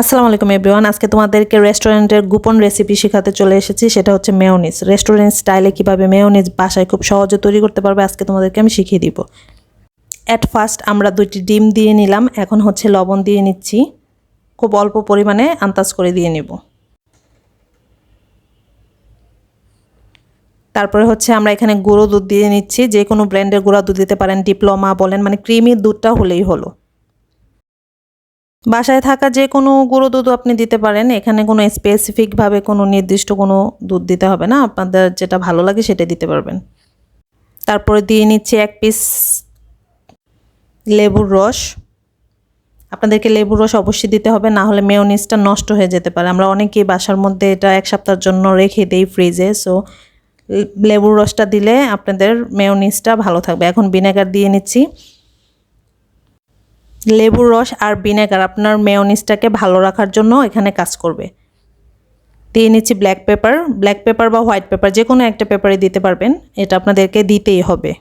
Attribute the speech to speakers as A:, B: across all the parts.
A: আসসালামু আলাইকুম এভরিওয়ান আজকে তোমাদেরকে রেস্টুরেন্টের গোপন রেসিপি শেখাতে চলে এসেছি। সেটা হচ্ছে মেয়োনিজ রেস্টুরেন্ট স্টাইলে কীভাবে মেয়োনিজ বাসায় খুব সহজে তৈরি করতে পারবে, আজকে তোমাদেরকে আমি শিখিয়ে দিব। অ্যাট ফার্স্ট আমরা দুইটি ডিম দিয়ে নিলাম। এখন হচ্ছে লবণ দিয়ে নিচ্ছি। খুব অল্প পরিমাণে আন্দাজ করে দিয়ে নিব। তারপরে হচ্ছে আমরা এখানে গুঁড়ো দুধ দিয়ে নিচ্ছি। যে কোনো ব্র্যান্ডের গুঁড়া দুধ দিতে পারেন ডিপ্লোমা বলেন মানে ক্রিমি দুধটা হলেই হলো। বাসায় থাকা যে কোনো গুঁড়ো দুধ আপনি দিতে পারেন। এখানে কোনো স্পেসিফিকভাবে কোনো নির্দিষ্ট কোনো দুধ দিতে হবে না। আপনাদের যেটা ভালো লাগে সেটা দিতে পারবেন। তারপরে দিয়ে নিচ্ছি এক পিস লেবুর রস। আপনাদেরকে লেবুর রস অবশ্যই দিতে হবে, না হলে মেয়নিজটা নষ্ট হয়ে যেতে পারে। আমরা অনেকেই বাসার মধ্যে এটা এক সপ্তাহের জন্য রেখে দেই ফ্রিজে সো লেবুর রসটা দিলে আপনাদের মেয়নিজটা ভালো থাকবে। এখন ভিনেগার দিয়ে নিচ্ছি। লেবুর রস আর ভিনেগার আপনার মেয়নিজটাকে ভালো রাখার জন্য এখানে কাজ করবে। দিয়ে নিচ্ছি ব্ল্যাক পেপার ব্ল্যাক পেপার বা হোয়াইট পেপার যে কোনো একটা পেপারে দিতে পারবেন, এটা আপনাদেরকে দিতেই হবে।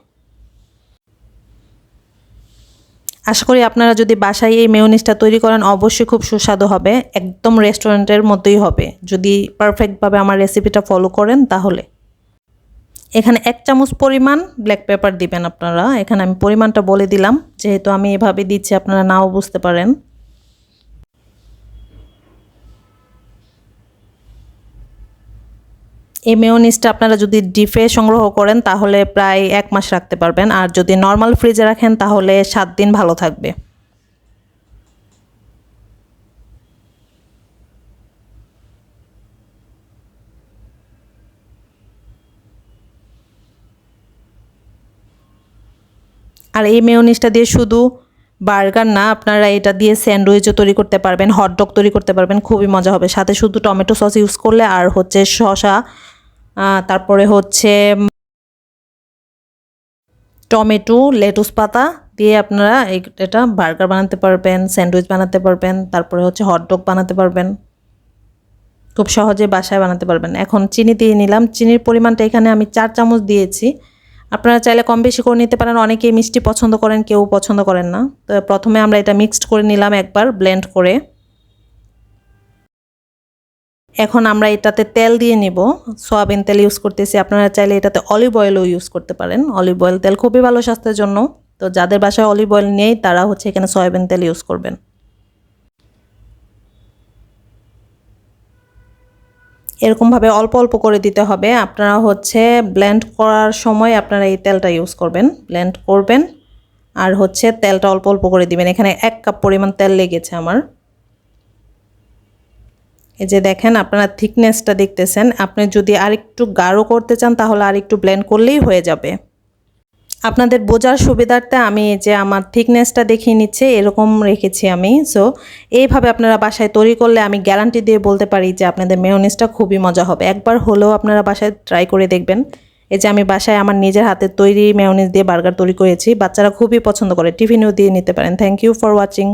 A: আশা করি আপনারা যদি বাসায় এই মেয়নিজটা তৈরি করেন, অবশ্যই খুব সুস্বাদু হবে, একদম রেস্টুরেন্টের মতোই হবে। যদি পারফেক্টভাবে আমার রেসিপিটা ফলো করেন, তাহলে। এখানে এক চামচ পরিমাণ ব্ল্যাক পেপার দিবেন আপনারা। এখানে আমি পরিমাণটা বলে দিলাম। যেহেতু আমি এভাবে দিচ্ছি, আপনারা নাও বুঝতে পারেন। এই মেয়নিজটা আপনারা যদি ডিপে সংগ্রহ করেন, তাহলে প্রায় এক মাস রাখতে পারবেন। আর যদি নর্মাল ফ্রিজে রাখেন, তাহলে সাত দিন ভালো থাকবে। আর এই মেয়নিজটা দিয়ে শুধু বার্গার না, আপনারা এটা দিয়ে স্যান্ডউইচও তৈরি করতে পারবেন হটডগ তৈরি করতে পারবেন, খুবই মজা হবে। সাথে শুধু টমেটো সস ইউজ করলে, আর হচ্ছে শসা তারপরে হচ্ছে টমেটো লেটুস পাতা দিয়ে আপনারা এটা বার্গার বানাতে পারবেন স্যান্ডউইচ বানাতে পারবেন, তারপরে হচ্ছে হটডগ বানাতে পারবেন। খুব সহজে বাসায় বানাতে পারবেন। এখন চিনি দিয়ে নিলাম। চিনির পরিমাণটা এখানে আমি চার চামচ দিয়েছি। আপনারা চাইলে কম বেশি করে নিতে পারেন। অনেকেই মিষ্টি পছন্দ করেন, কেউ পছন্দ করেন না। তো প্রথমে আমরা এটা মিক্সড করে নিলাম একবার ব্লেন্ড করে। এখন আমরা এটাতে তেল দিয়ে নিব। সয়াবিন তেল ইউজ করতেছি। আপনারা চাইলে এটাতে অলিভ অয়েলও ইউজ করতে পারেন। অলিভ অয়েল তেল খুবই ভালো স্বাস্থ্যের জন্য। তো যাদের বাসায় অলিভ অয়েল নেই, তারা হচ্ছে এখানে সয়াবিন তেল ইউজ করবেন। এরকমভাবে অল্প অল্প করে দিতে হবে। আপনারা হচ্ছে ব্লেন্ড করার সময় আপনারা এই তেলটা ইউজ করবেন। ব্লেন্ড করবেন আর হচ্ছে তেলটা অল্প অল্প করে দিবেন। এখানে এক কাপ পরিমাণ তেল লেগেছে আমার। এই যে দেখেন, আপনারা থিকনেসটা দেখতেছেন। আপনি যদি আরেকটু গাঢ় করতে চান, তাহলে আরেকটু ব্লেন্ড করলেই হয়ে যাবে। আপনাদের বোঝার সুবিধার্থে আমি যে আমার থিকনেসটা দেখিয়ে নিচ্ছে, এরকম রেখেছি আমি। সো এইভাবে আপনারা বাসায় তৈরি করলে আমি গ্যারান্টি দিয়ে বলতে পারি যে আপনাদের মেয়নিসটা খুবই মজা হবে। একবার হলেও আপনারা বাসায় ট্রাই করে দেখবেন। এই যে আমি বাসায় আমার নিজের হাতে তৈরি মেয়নিস দিয়ে বার্গার তৈরি করেছি। বাচ্চারা খুবই পছন্দ করে। টিফিনও দিয়ে নিতে পারেন। Thank you for watching